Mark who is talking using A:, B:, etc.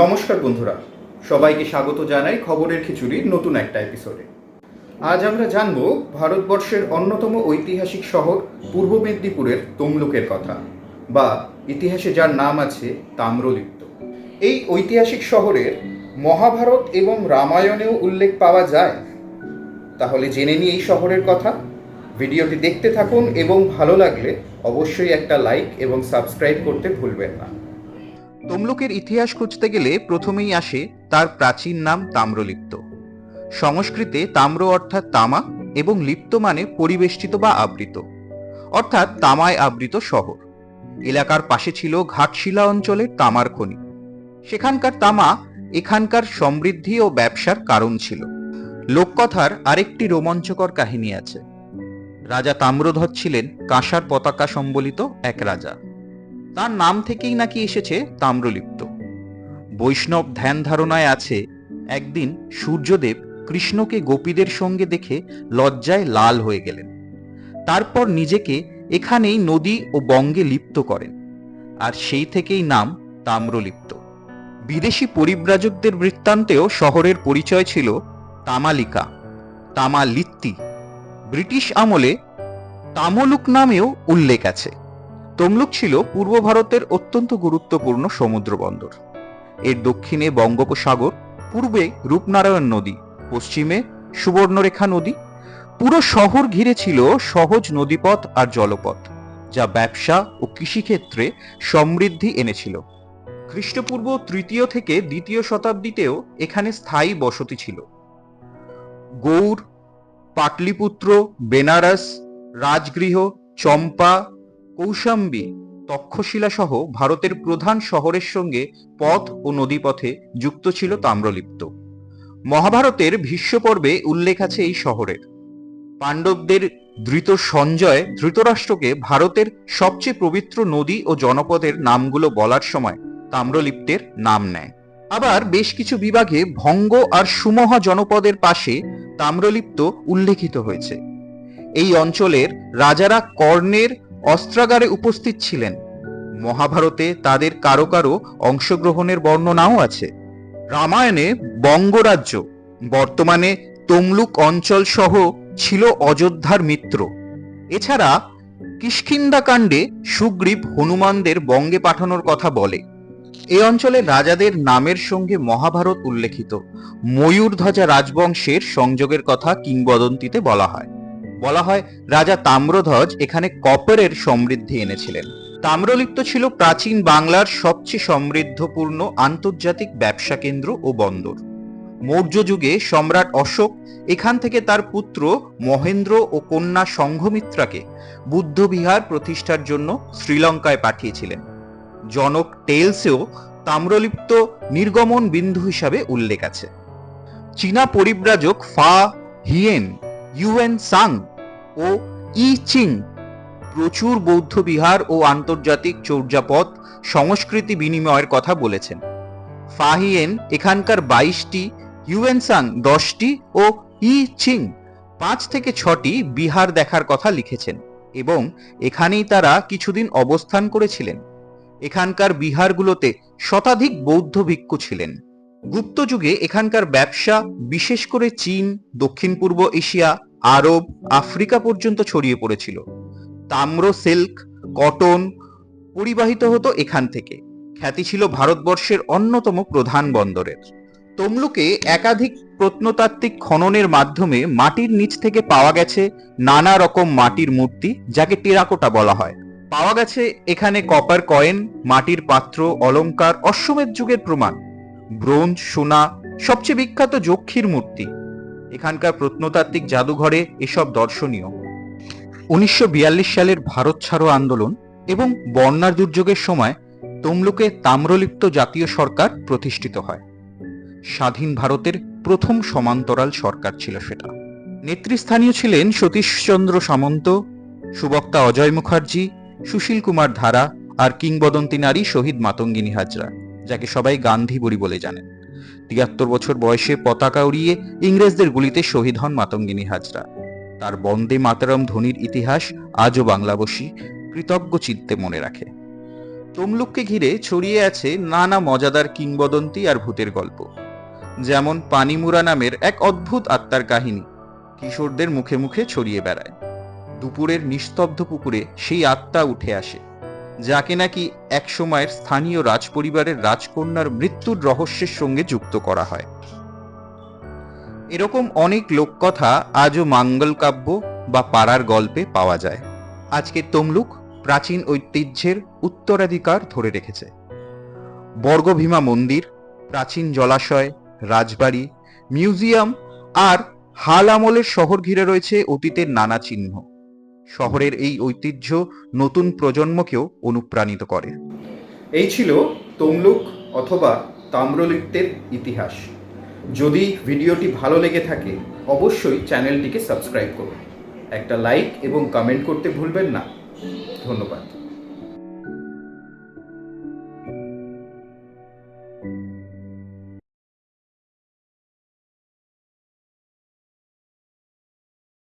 A: নমস্কার বন্ধুরা, সবাইকে স্বাগত জানাই খবরের খিচুড়ির নতুন একটা এপিসোডে আজ আমরা জানব ভারতবর্ষের অন্যতম ঐতিহাসিক শহর পূর্ব মেদিনীপুরের তমলুকের কথা, বা ইতিহাসে যার নাম আছে তাম্রলিপ্ত। এই ঐতিহাসিক শহরের মহাভারত এবং রামায়ণেও উল্লেখ পাওয়া যায়। তাহলে জেনে নিই এই শহরের কথা। ভিডিওটি দেখতে থাকুন এবং ভালো লাগলে অবশ্যই একটা লাইক এবং সাবস্ক্রাইব করতে ভুলবেন না। তমলুকের ইতিহাস খুঁজতে গেলে প্রথমেই আসে তার প্রাচীন নাম তাম্রলিপ্ত। সংস্কৃতে তাম্র অর্থাৎ তামা এবং লিপ্ত মানে পরিবেষ্টিত বা আবৃত। অর্থাৎ তামায় আবৃত শহর। এলাকার পাশে ছিল ঘাটশিলা অঞ্চলের তামার খনি। সেখানকার তামা এখানকার সমৃদ্ধি ও ব্যবসার কারণ ছিল। লোককথার আরেকটি রোমাঞ্চকর কাহিনী আছে। রাজা তাম্রধর ছিলেন কাঁসার পতাকা সম্বলিত এক রাজা। তার নাম থেকেই নাকি এসেছে তাম্রলিপ্ত। বৈষ্ণব ধ্যান ধারণায় আছে, একদিন সূর্যদেব কৃষ্ণকে গোপীদের সঙ্গে দেখে লজ্জায় লাল হয়ে গেলেন। তারপর নিজেকে এখানেই নদী ও বঙ্গে লিপ্ত করেন, আর সেই থেকেই নাম তাম্রলিপ্ত। বিদেশি পরিব্রাজকদের বৃত্তান্তেও শহরের পরিচয় ছিল তামালিকা, তামালিত্তি। ব্রিটিশ আমলে তামলুক নামেও উল্লেখ আছে। তমলুক ছিল পূর্ব ভারতের অত্যন্ত গুরুত্বপূর্ণ সমুদ্র বন্দর এর দক্ষিণে বঙ্গোপসাগর, পূর্বে রূপনারায়ণ নদী, পশ্চিমে সুবর্ণরেখা নদী। পুরো শহর ঘিরে ছিল সহজ নদীপথ আর জলপথ, যা ব্যবসা ও কৃষিক্ষেত্রে সমৃদ্ধি এনেছিল। খ্রিস্টপূর্ব তৃতীয় থেকে দ্বিতীয় শতাব্দীতেও এখানে স্থায়ী বসতি ছিল। গৌড়, পাটলিপুত্র, বেনারস, রাজগৃহ, চম্পা কৌশাম্বী তক্ষশিলা সহ ভারতের প্রধান শহরের সঙ্গে পথ ও নদীপথে যুক্ত ছিল তাম্রলিপ্ত। মহাভারতের ভীষ্ম পর্বে উল্লেখ আছে এই শহরের। পাণ্ডবদের ধৃত সঞ্জয় ধৃতরাষ্ট্রকে ভারতের সবচেয়ে পবিত্র নদী ও জনপদের নামগুলো বলার সময় তাম্রলিপ্তের নাম নেয়। আবার বেশ কিছু বিভাগে ভঙ্গ আর সুমহা জনপদের পাশে তাম্রলিপ্ত উল্লেখিত হয়েছে। এই অঞ্চলের রাজারা কর্ণের অস্ত্রাগারে উপস্থিত ছিলেন। মহাভারতে তাদের কারও কারও অংশগ্রহণের বর্ণনাও আছে। রামায়ণে বঙ্গরাজ্য, বর্তমানে তমলুক অঞ্চল সহ ছিল অযোধ্যার মিত্র। এছাড়া কিষ্কিন্দা কাণ্ডে সুগ্রীব হনুমানদের বঙ্গে পাঠানোর কথা বলে। এই অঞ্চলের রাজাদের নামের সঙ্গে মহাভারত উল্লেখিত। ময়ূরধ্বজা রাজবংশের সংযোগের কথা কিংবদন্তিতে বলা হয়। বলা হয় রাজা তাম্রধ্বজ এখানে কপারের সমৃদ্ধি এনেছিলেন। তাম্রলিপ্ত ছিল প্রাচীন বাংলার সবচেয়ে সমৃদ্ধপূর্ণ আন্তর্জাতিক ব্যবসা কেন্দ্র ও বন্দর। মৌর্য যুগে সম্রাট অশোক এখান থেকে তার পুত্র মহেন্দ্র ও কন্যা সংঘমিত্রাকে বুদ্ধবিহার প্রতিষ্ঠার জন্য শ্রীলঙ্কায় পাঠিয়েছিলেন। জনক টেলসেও তাম্রলিপ্ত নির্গমন বিন্দু হিসাবে উল্লেখ আছে। চীনা পরিব্রাজক ফা হিয়েন ইউএন সাং ও ই চিং, প্রচুর বৌদ্ধ বিহার ও আন্তর্জাতিক চর্যাপদ সংস্কৃতি বিনিময়ের কথা বলেছেন। ফাহিয়েন এখানকার বাইশটি ইউএনসাং দশটি ও ই চিং পাঁচ থেকে ছটি বিহার দেখার কথা লিখেছেন এবং এখানেই তারা কিছুদিন অবস্থান করেছিলেন। এখানকার বিহারগুলোতে শতাধিক বৌদ্ধ ভিক্ষু ছিলেন। গুপ্ত যুগে এখানকার ব্যবসা, বিশেষ করে চীন, দক্ষিণ পূর্ব এশিয়া, আরব, আফ্রিকা পর্যন্ত ছড়িয়ে পড়েছিল। তাম্র সিল্ক, কটন পরিবাহিত হতো এখান থেকে। খ্যাতি ছিল ভারতবর্ষের অন্যতম প্রধান বন্দরের। তমলুকে একাধিক প্রত্নতাত্ত্বিক খননের মাধ্যমে মাটির নিচ থেকে পাওয়া গেছে নানা রকম মাটির মূর্তি, যাকে টেরাকোটা বলা হয়। পাওয়া গেছে এখানে কপার কয়েন, মাটির পাত্র, অলংকার, অশ্বমেধ যুগের প্রমাণ। ব্রোঞ্জ, সোনা, সবচেয়ে বিখ্যাত যক্ষীর মূর্তি। এখানকার প্রত্নতাত্ত্বিক জাদুঘরে এসব দর্শনীয়। উনিশশো বিয়াল্লিশ সালের ভারত ছাড়ো আন্দোলন এবং বন্যার দুর্যোগের সময় তমলুকে তাম্রলিপ্ত জাতীয় সরকার প্রতিষ্ঠিত হয়। স্বাধীন ভারতের প্রথম সমান্তরাল সরকার ছিল সেটা। নেতৃস্থানীয় ছিলেন সতীশচন্দ্র সামন্ত, সুবক্তা অজয় মুখার্জি, সুশীল কুমার ধারা আর কিংবদন্তি নারী শহীদ মাতঙ্গিনী হাজরা। যাকে সবাই গান্ধী বুড়ি বলে জানেন তিয়াত্তর বছর বয়সে পতাকা উড়িয়ে ইংরেজদের গুলিতে শহীদ হন মাতঙ্গিনী হাজরা। তার বন্দে মাতারম ধ্বনির ইতিহাস আজও বাংলাবাসী কৃতজ্ঞ চিত্তে মনে রাখে। তমলুককে ঘিরে ছড়িয়ে আছে নানা মজাদার কিংবদন্তি আর ভূতের গল্প। যেমন পানিমুরা নামের এক অদ্ভুত আত্মার কাহিনী, কিশোরদের মুখে মুখে ছড়িয়ে বেড়ায়। দুপুরের নিস্তব্ধ পুকুরে সেই আত্মা উঠে আসে। যাকে নাকি একসময়ের স্থানীয় রাজপরিবারের রাজকন্যার মৃত্যুর রহস্যের সঙ্গে যুক্ত করা হয়। এরকম অনেক লোককথা আজও মাঙ্গল কাব্য বা পাড়ার গল্পে পাওয়া যায়। আজকে তমলুক প্রাচীন ঐতিহ্যের উত্তরাধিকার ধরে রেখেছে। বর্গভীমা মন্দির, প্রাচীন জলাশয়, রাজবাড়ি, মিউজিয়াম আর হাল আমলের শহর ঘিরে রয়েছে অতীতের নানা চিহ্ন। শহরের এই ঐতিহ্য নতুন প্রজন্মকেও অনুপ্রাণিত করে। এই ছিল তমলুক অথবা তাম্রলিপ্তের ইতিহাস। যদি ভিডিওটি ভালো লেগে থাকে, অবশ্যই চ্যানেলটিকে সাবস্ক্রাইব করুন। একটা লাইক এবং কমেন্ট করতে ভুলবেন না। ধন্যবাদ।